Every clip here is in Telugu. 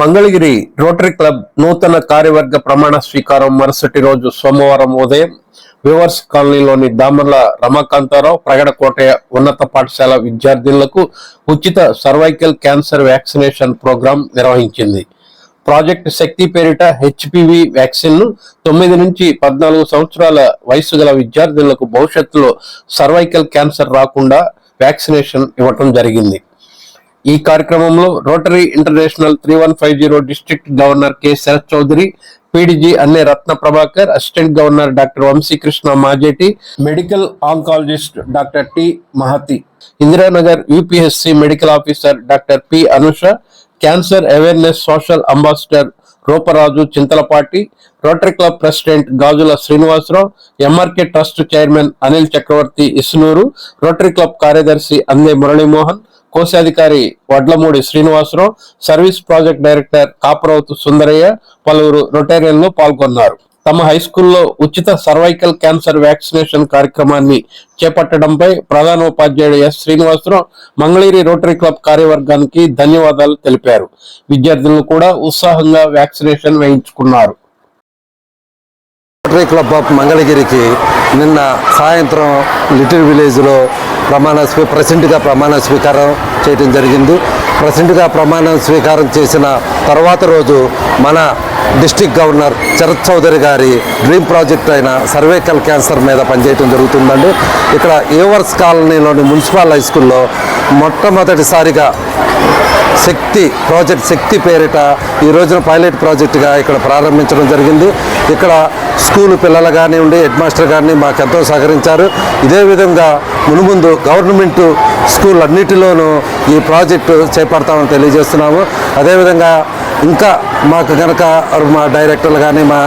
మంగళగిరి రోటరీ క్లబ్ నూతన కార్యవర్గ ప్రమాణ స్వీకారం మరుసటి రోజు సోమవారం ఉదయం వివర్స్ కాలనీలోని దామర్ల రమాకాంతారావు ప్రగడకోట ఉన్నత పాఠశాల విద్యార్థులకు ఉచిత సర్వైకల్ క్యాన్సర్ వ్యాక్సినేషన్ ప్రోగ్రాం నిర్వహించింది. ప్రాజెక్ట్ శక్తి పేరిట హెచ్పివి వ్యాక్సిన్ను తొమ్మిది నుంచి పద్నాలుగు సంవత్సరాల వయసు గల విద్యార్థులకు భవిష్యత్తులో సర్వైకల్ క్యాన్సర్ రాకుండా వ్యాక్సినేషన్ ఇవ్వటం జరిగింది. ఈ కార్యక్రమంలో Rotary International three one five zero district governor K Sarath Chowdary PDG Anne Ratna Prabhakar assistant governor doctor Vamsikrishna Majeti medical oncologist doctor T Mahathi Indiranagar UPSC medical officer doctor P Anusha cancer awareness social ambassador Ruparaju Chintalapati Rotary Club president Gajula Srinivasarao MRK trust chairman Anil Chakravarthi Isnuru Rotary Club కార్యదర్శి అందే మురళీమోహన్ కోశాధికారి Vadlamudi Srinivasarao service project director Kaparavathu Sundaraiah పలువురు రొటేరియన్లు పాల్గొన్నారు. తమ హై స్కూల్లో ఉచిత సర్వైకల్ క్యాన్సర్ వ్యాక్సినేషన్ కార్యక్రమాన్ని చేపట్టడంపై ప్రధానోపాధ్యాయుడు S Srinivasarao Mangalagiri Rotary Club కార్యవర్గానికి ధన్యవాదాలు తెలిపారు. విద్యార్థులను కూడా ఉత్సాహంగా వ్యాక్సినేషన్ వేయించుకున్నారు. రోటరీ క్లబ్ ఆఫ్ మంగళగిరికి నిన్న సాయంత్రం లిటిల్ విలేజ్లో ప్రమాణ స్వీ ప్రెసెంట్గా ప్రమాణ స్వీకారం చేయడం జరిగింది. ప్రెసిడెంట్గా ప్రమాణం స్వీకారం చేసిన తర్వాత రోజు మన డిస్టిక్ గవర్నర్ శరత్ చౌదరి గారి డ్రీమ్ ప్రాజెక్ట్ అయిన సర్వేకల్ క్యాన్సర్ మీద పనిచేయడం జరుగుతుందండి. ఇక్కడ ఏవర్స్ కాలనీలోని మున్సిపల్ హై స్కూల్లో మొట్టమొదటిసారిగా శక్తి ప్రాజెక్ట్ శక్తి పేరిట ఈ రోజున పైలట్ ప్రాజెక్టుగా ఇక్కడ ప్రారంభించడం జరిగింది. ఇక్కడ స్కూల్ పిల్లలు కానివ్వండి హెడ్ మాస్టర్ కానీ మాకు ఎంతో సహకరించారు. ఇదే విధంగా మునుముందు గవర్నమెంట్ స్కూల్ అన్నిటిలోనూ ఈ ప్రాజెక్టు చేపడతామని తెలియజేస్తున్నాము. అదేవిధంగా ఇంకా మాకు కనుక మా డైరెక్టర్లు కానీ మా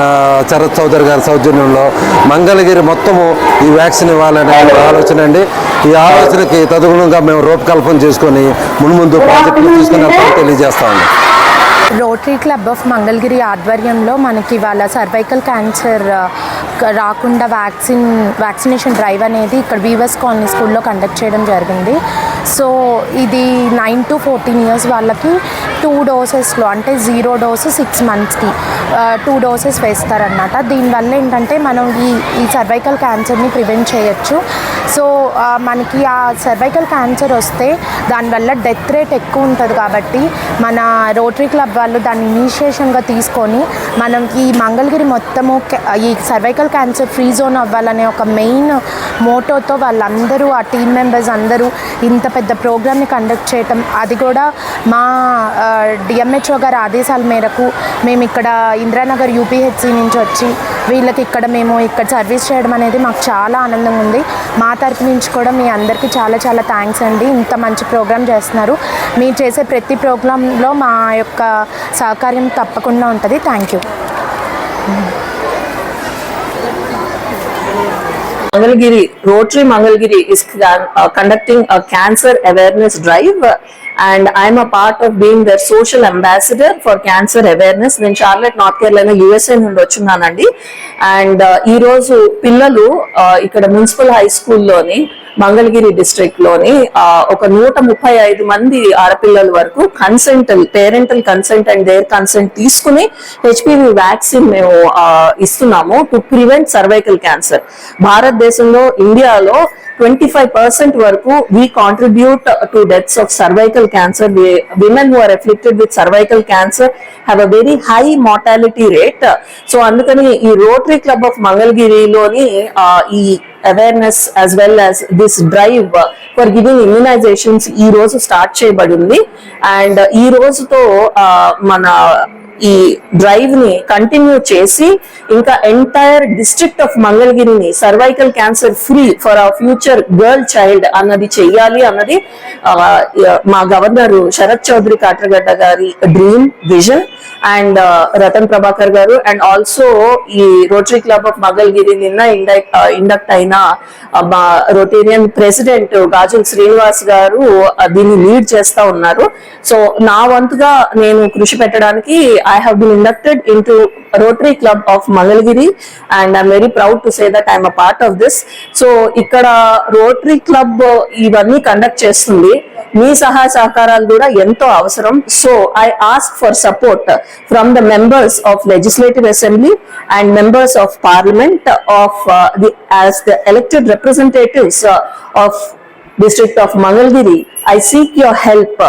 శరత్ చౌదరి గారి సౌజన్యంలో మంగళగిరి మొత్తము ఈ వ్యాక్సిన్ ఇవ్వాలనే ఆలోచన అండి. ఈ ఆలోచనకి తదుగుణంగా మేము రూపకల్పన చేసుకొని మున్ముందు ప్రాజెక్టులు తీసుకున్నప్పుడు తెలియజేస్తాము రోటరీ క్లబ్ ఆఫ్ మంగళగిరి ఆధ్వర్యంలో మనకి వాళ్ళ సర్వైకల్ క్యాన్సర్ రాకుండా వ్యాక్సిన్ వ్యాక్సినేషన్ డ్రైవ్ అనేది ఇక్కడ వీవర్స్ కాలనీ స్కూల్లో కండక్ట్ చేయడం జరిగింది. సో ఇది నైన్ టు ఫోర్టీన్ ఇయర్స్ వాళ్ళకి టూ డోసెస్లో అంటే జీరో డోస్ సిక్స్ మంత్స్కి టూ డోసెస్ వేస్తారనమాట దీనివల్ల ఏంటంటే మనం ఈ ఈ సర్వైకల్ క్యాన్సర్ని ప్రివెంట్ చేయొచ్చు. సో మనకి ఆ సర్వైకల్ క్యాన్సర్ వస్తే దానివల్ల డెత్ రేట్ ఎక్కువ ఉంటుంది కాబట్టి మన రోటరీ క్లబ్ వాళ్ళు దాన్ని ఇనిషియేషన్గా తీసుకొని మనం ఈ మంగళగిరి మొత్తము ఈ సర్వైకల్ క్యాన్సర్ ఫ్రీ జోన్ అవ్వాలనే ఒక మెయిన్ మోటోతో వాళ్ళందరూ ఆ టీం మెంబర్స్ అందరూ ఇంత పెద్ద ప్రోగ్రామ్ని కండక్ట్ చేయటం అది కూడా మా డిఎంహెచ్ఓ గారి ఆదేశాల మేరకు మేము ఇక్కడ ఇందిరానగర్ యూపీహెచ్సి నుంచి వచ్చి వీళ్ళకి ఇక్కడ మేము ఇక్కడ సర్వీస్ చేయడం అనేది మాకు చాలా ఆనందంగా ఉంది. మా తరపు నుంచి కూడా మీ అందరికీ చాలా చాలా థ్యాంక్స్ అండి. ఇంత మంచి ప్రోగ్రామ్ చేస్తున్నారు. మీరు చేసే ప్రతి ప్రోగ్రాంలో మా యొక్క సహకార్యం తప్పకుండా ఉంటుంది. Thank you Mangalgiri, Rotary Mangalgiri is uh, conducting a cancer awareness drive uh, and I'm a part of being their social ambassador for cancer awareness. నేను షార్లెట్ నార్త్ కేరళ యుఎస్ఏ నుండి వచ్చున్నానండి అండ్ ఈ రోజు పిల్లలు uh, ఇక్కడ మున్సిపల్ హై స్కూల్లోని మంగళగిరి డిస్ట్రిక్ట్లోని ఒక నూట ముప్పై ఐదు మంది ఆడపిల్లల వరకు consent parental consent and their consent తీసుకుని హెచ్పివి వ్యాక్సిన్ మేము ఇస్తున్నాము టు ప్రివెంట్ సర్వైకల్ క్యాన్సర్ భారతదేశంలో ఇండియాలో ట్వంటీ ఫైవ్ పర్సెంట్ వరకు we contribute to deaths of cervical cancer women who are afflicted with cervical cancer have a very high mortality rate so అందుకని ఈ రోటరీ క్లబ్ ఆఫ్ మంగళగిరిలోని ఈ awareness as well as this drive for giving immunisations ఈ రోజు స్టార్ట్ చేయబడింది. అండ్ ఈ రోజుతో మన ఈ డ్రైవ్ని కంటిన్యూ చేసి ఇంకా entire district of మంగళగిరిని cervical cancer free for a future girl child అన్నది చెయ్యాలి అన్నది మా గవర్నర్ శరత్ చౌదరి కాట్రగడ్డ గారి dream vision and Ratan Prabhakar గారు అండ్ ఆల్సో ఈ రోటరీ క్లబ్ ఆఫ్ మంగళగిరి నిన్న ఇండక్ట్ ఇండక్ట్ అయిన మా రొటేరియన్ ప్రెసిడెంట్ గాజుల్ శ్రీనివాస్ గారు దీన్ని లీడ్ చేస్తా ఉన్నారు. సో నా వంతుగా నేను కృషి పెట్టడానికి I have been inducted into Rotary Club of Mangalagiri and I'm very proud to say that I'm a part of this so ఇక్కడ రోటరీ క్లబ్ ఇవన్నీ కండక్ట్ చేస్తుంది. మీ సహాయ సహకారాలు కూడా ఎంతో అవసరం. So I ask for support from the members of legislative assembly and members of parliament of the as the elected representatives of district of Mangalgiri, I seek your help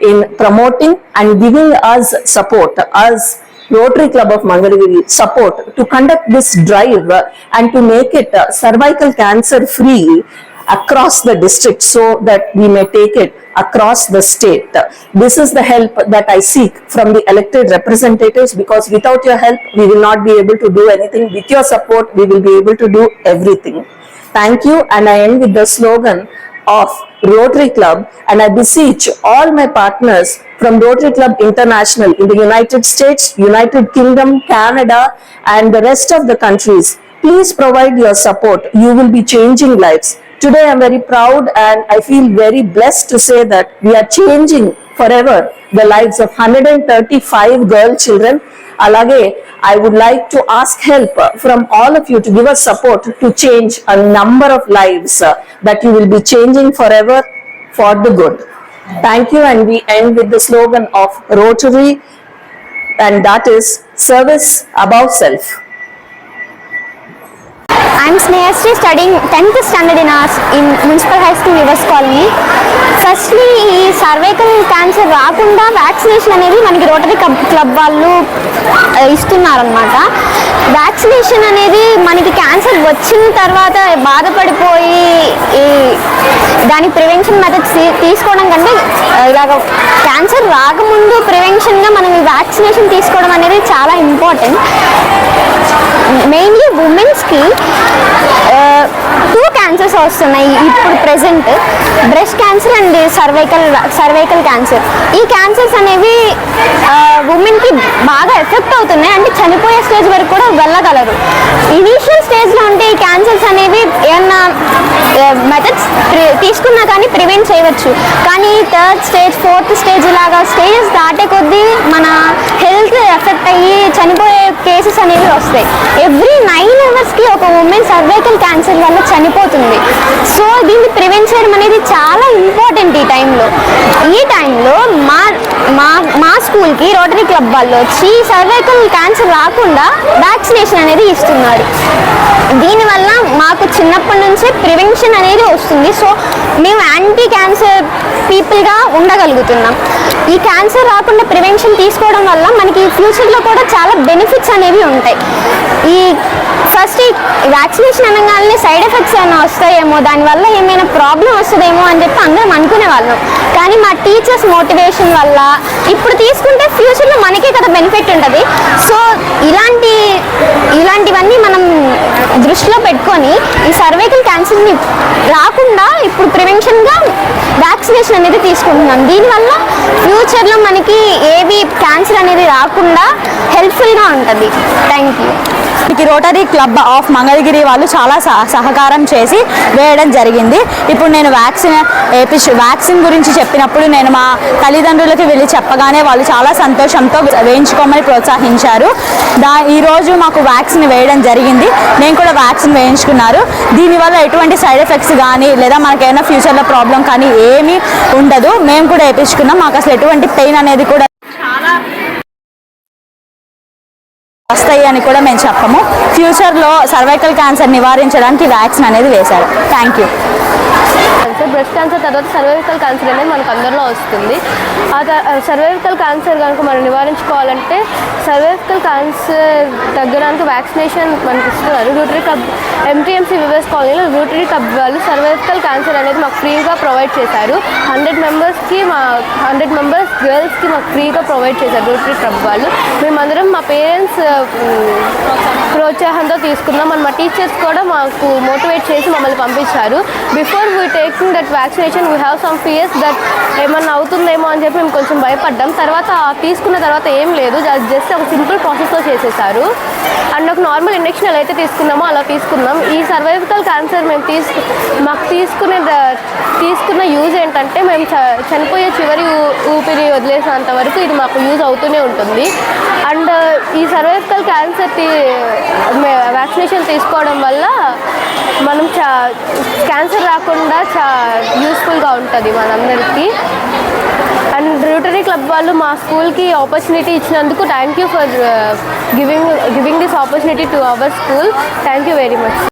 in promoting and giving us support, us Rotary Club of Mangalgiri support to conduct this drive and to make it uh, cervical cancer free across the district so that we may take it across the state. This is the help that I seek from the elected representatives because without your help, we will not be able to do anything. With your support, we will be able to do everything. Thank you and I end with the slogan of Rotary Club and I beseech all my partners from Rotary Club International in the United States, United Kingdom, Canada and the rest of the countries. Please provide your support. You will be changing lives. Today I am very proud and I feel very blessed to say that we are changing forever the lives of 135 girl children. Alage, I would like to ask help from all of you to give us support to change a number of lives that you will be changing forever for the good. Thank you and we end with the slogan of Rotary and that is service above self. I'm Snehasri studying 10th standard in arts in Municipal High School colony firstly ఈ సర్వైకల్ క్యాన్సర్ రాకుండా వ్యాక్సినేషన్ అనేది మనకి రోటరీ క్లబ్ క్లబ్ వాళ్ళు ఇస్తున్నారనమాట వ్యాక్సినేషన్ అనేది మనకి క్యాన్సర్ వచ్చిన తర్వాత బాధపడిపోయి ఈ దాని ప్రివెన్షన్ మెథడ్స్ తీసుకోవడం కంటే ఇలాగ క్యాన్సర్ రాకముందు ప్రివెన్షన్గా మనం ఈ వ్యాక్సినేషన్ తీసుకోవడం అనేది చాలా ఇంపార్టెంట్ మెయిన్లీ ఉమెన్స్కి Uh, టూ క్యాన్సర్స్ వస్తున్నాయి ఇప్పుడు present breast cancer and cervical cervical cancer ఈ క్యాన్సర్స్ అనేవి uh, ఉమెన్కి బాగా ఎఫెక్ట్ అవుతున్నాయి. అంటే చనిపోయే స్టేజ్ వరకు కూడా వెళ్ళగలరు. ఇనీషియల్ స్టేజ్లో ఉంటే ఈ క్యాన్సర్స్ అనేవి ఏమన్నా uh, మెథడ్స్ తీసుకున్నా కానీ ప్రివెంట్ చేయవచ్చు. కానీ థర్డ్ స్టేజ్ ఫోర్త్ స్టేజ్ ఇలాగా స్టేజెస్ దాటే కొద్దీ మన హెల్త్ ఎఫెక్ట్ అయ్యి చనిపోయే కేసెస్ వస్తాయి. ఎవ్రీ నైన్ అవర్స్కి ఒక ఉమెన్ సర్వైకల్ క్యాన్సర్ వల్ల చనిపోతుంది. సో దీన్ని ప్రివెంట్ చేయడం అనేది చాలా ఇంపార్టెంట్ ఈ టైంలో ఈ టైంలో మా మా మా స్కూల్కి రోటరీ క్లబ్ వాళ్ళు వచ్చి సర్వైకల్ క్యాన్సర్ రాకుండా వ్యాక్సినేషన్ అనేది ఇస్తున్నారు. దీనివల్ల మాకు చిన్నప్పటి నుంచే ప్రివెన్షన్ అనేది వస్తుంది. సో మేము యాంటీ క్యాన్సర్ పీపుల్గా ఉండగలుగుతున్నాం. ఈ క్యాన్సర్ రాకుండా ప్రివెన్షన్ తీసుకోవడం వల్ల మనకి ఫ్యూచర్లో కూడా చాలా బెనిఫిట్స్ అనేవి ఉంటాయి. ఈ ఫస్ట్ ఈ వ్యాక్సినేషన్ అనగానే సైడ్ ఎఫెక్ట్స్ ఏమైనా వస్తాయేమో దానివల్ల ఏమైనా ప్రాబ్లం వస్తుందేమో అని చెప్పి అందరం అనుకునే వాళ్ళం. కానీ మా టీచర్స్ మోటివేషన్ వల్ల ఇప్పుడు తీసుకుంటే ఫ్యూచర్లో మనకే కదా బెనిఫిట్ ఉంటుంది. సో ఇలాంటి ఇలాంటివన్నీ మనం దృష్టిలో పెట్టుకొని ఈ సర్వైకల్ క్యాన్సర్ని రాకుండా ఇప్పుడు ప్రివెన్షన్గా వ్యాక్సినేషన్ అనేది తీసుకుంటున్నాం. దీనివల్ల ఫ్యూచర్లో మనకి ఏవి క్యాన్సర్ అనేది రాకుండా హెల్ప్ఫుల్గా ఉంటుంది. థ్యాంక్ యూ మనకి రోటరీ క్లబ్ ఆఫ్ మంగళగిరి వాళ్ళు చాలా సహ- సహకారం చేసి వేయడం జరిగింది. ఇప్పుడు నేను వ్యాక్సిన్ వేపించ వ్యాక్సిన్ గురించి చెప్పినప్పుడు నేను మా తల్లిదండ్రులకి వెళ్ళి చెప్పగానే వాళ్ళు చాలా సంతోషంతో వేయించుకోమని ప్రోత్సహించారు. దా ఈరోజు మాకు వ్యాక్సిన్ వేయడం జరిగింది. నేను కూడా వ్యాక్సిన్ వేయించుకున్నారు. దీనివల్ల ఎటువంటి సైడ్ ఎఫెక్ట్స్ కానీ లేదా మనకేమైనా ఫ్యూచర్లో ప్రాబ్లం కానీ ఏమీ ఉండదు. మేము కూడా వేయించుకున్నాం. మాకు అసలు ఎటువంటి పెయిన్ అనేది కూడా వస్తాయి అని కూడా మేము చెప్పము. ఫ్యూచర్లో సర్వైకల్ క్యాన్సర్ నివారించడానికి వ్యాక్సిన్ అనేది వేశారు. థ్యాంక్ యూ బ్రెస్ట్ క్యాన్సర్ తర్వాత సర్వైకల్ క్యాన్సర్ అనేది మనకు అందరిలో వస్తుంది. ఆ సర్వైకల్ క్యాన్సర్ కనుక మనం నివారించుకోవాలంటే సర్వైకల్ క్యాన్సర్ తగ్గడానికి వ్యాక్సినేషన్ మనకి ఇస్తున్నారు రూటరీ కబ్ ఎంటీఎంసీ వివేస్ కాలనీలో రూటరీ కబ్ వాళ్ళు సర్వైకల్ క్యాన్సర్ అనేది మాకు ఫ్రీగా ప్రొవైడ్ చేశారు. హండ్రెడ్ మెంబర్స్కి మా హండ్రెడ్ మెంబర్స్ గర్ల్స్కి మాకు ఫ్రీగా ప్రొవైడ్ చేశారు రోటరీ క్లబ్ వాళ్ళు. మేమందరం మా పేరెంట్స్ ప్రోత్సాహంతో తీసుకున్నాం. అండ్ మా టీచర్స్ కూడా మాకు మోటివేట్ చేసి మమ్మల్ని పంపించారు. Before we taking that vaccination we have some fears that ఏమన్నా అవుతుందేమో అని చెప్పి మేము కొంచెం భయపడ్డాం. తర్వాత తీసుకున్న తర్వాత ఏం లేదు. జస్ట్ ఒక సింపుల్ ప్రాసెస్తో చేసేసారు. అండ్ ఒక నార్మల్ ఇండక్షన్ ఎలా అయితే తీసుకున్నామో అలా తీసుకున్నాం. ఈ సర్వైకల్ క్యాన్సర్ మేము తీసుకు మాకు తీసుకునే తీసుకున్న యూజ్ ఏంటంటే మేము చ- చనిపోయే చివరి ఊ- ఊపిరి వదిలేసినంత వరకు ఇది మాకు యూజ్ అవుతూనే ఉంటుంది. అండ్ ఈ సర్వైకల్ క్యాన్సర్ వ్యాక్సినేషన్ తీసుకోవడం వల్ల మనం చా క్యాన్సర్ రాకుండా చా యూస్ఫుల్గా ఉంటుంది మనందరికీ. అండ్ రోటరీ క్లబ్ వాళ్ళు మా స్కూల్కి ఆపర్చునిటీ ఇచ్చినందుకు thank you for giving giving this opportunity to our school thank you very much